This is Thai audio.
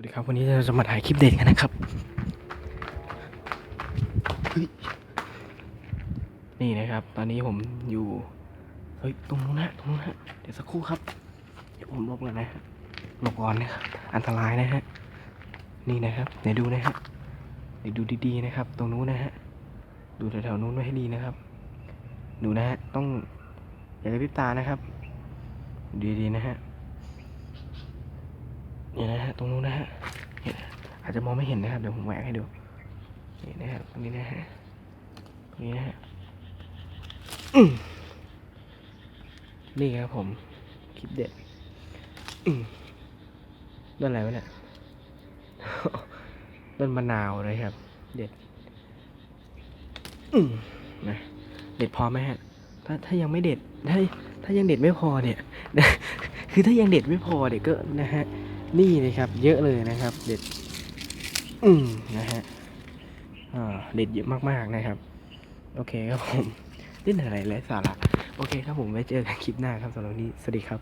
วัสดีครับ วันนี้เราจะมาถ่ายคลิปเด็ดกันนะครับเฮ้ยนี่นะครับ ตอนนี้ผมอยู่ เฮ้ย ตรงนู้นนะตรงนู้นนะเดี๋ยวสักครู่ครับ เดี๋ยวผมหลบก่อนนะฮะหลบก่อนนะครับ อันตรายนะฮะ นี่นะครับ เดี๋ยวดูนะฮะ เดี๋ยวดูดีๆนะครับ ตรงนู้นนะฮะ ดูแถวๆนู้นไว้ให้ดีนะครับ ดูนะฮะ ต้องอย่ากระพริบตานะครับดูดีๆนะฮะเนี่ยนะตรงนู้นนะฮะเนี่ยอาจจะมองไม่เห็นนะครับเดี๋ยวผมแหวกให้ดูนี่นะฮะตรงนี้นะฮะตรงนี้นะฮะนี่ครับผมคลิปเด็ดต้นอะไรวะเนี่ยต้นมะนาวเลยครับ เด็ดนะเด็ดพอไหมฮะถ้าถ้ายังไม่เด็ดถ้าถ้ายังเด็ดไม่พอเนี่ยคือถ้ายังเด็ดไม่พอเด็กก็นะฮะ นี่นะครับ เยอะเลยนะครับ เด็ด อืมนะฮะเด็ดเยอะมากๆนะครับ โอเคครับผมเล่นอะไรไร้สาระโอเคครับผมไว้เจอกันคลิปหน้าครับสำหรับวันนี้สวัสดีครับ